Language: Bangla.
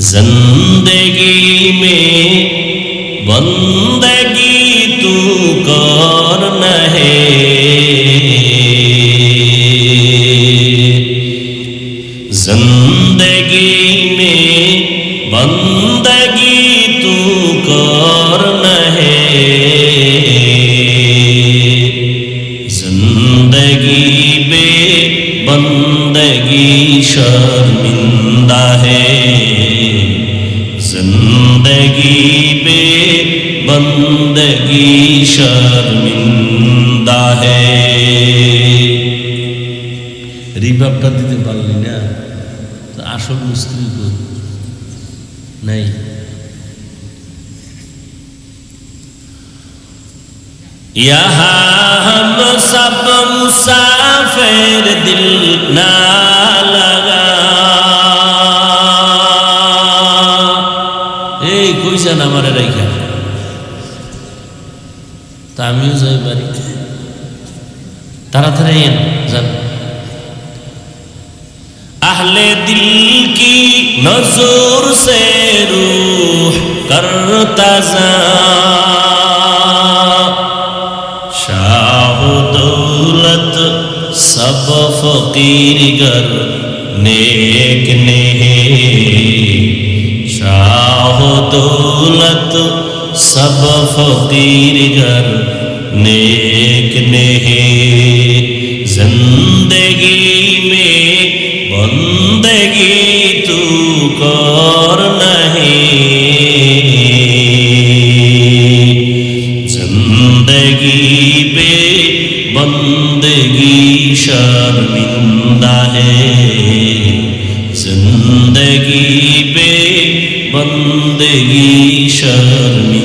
ज़िंदगी में बंदगी तू कर है ज़िंदगी में बंदगी तू कर है ज़िंदगी बंदगी शर्मिंदा है जिंदगी बे बंदगी शर्मिंदा है রিভাবটা দিতে পারলি না তো আসল মিস্ত্রি কই নাই यहाँ हम सब मुसाफिर दिल ना যান আমার রেখা। তা আমিও যাই পারি তাড়াতাড়ি যান। আহলে দিল কি নজর সে রুহ কর তাজা। শাহ দৌলত সব ফকির গর নেক নেহে। दौलत सब फकीर गर नेक ने जिंदगी में बंदगी तू कर नहीं जिंदगी बे बंदगी शर्मिंदा है जिंदगी বন্দেগি শর্মি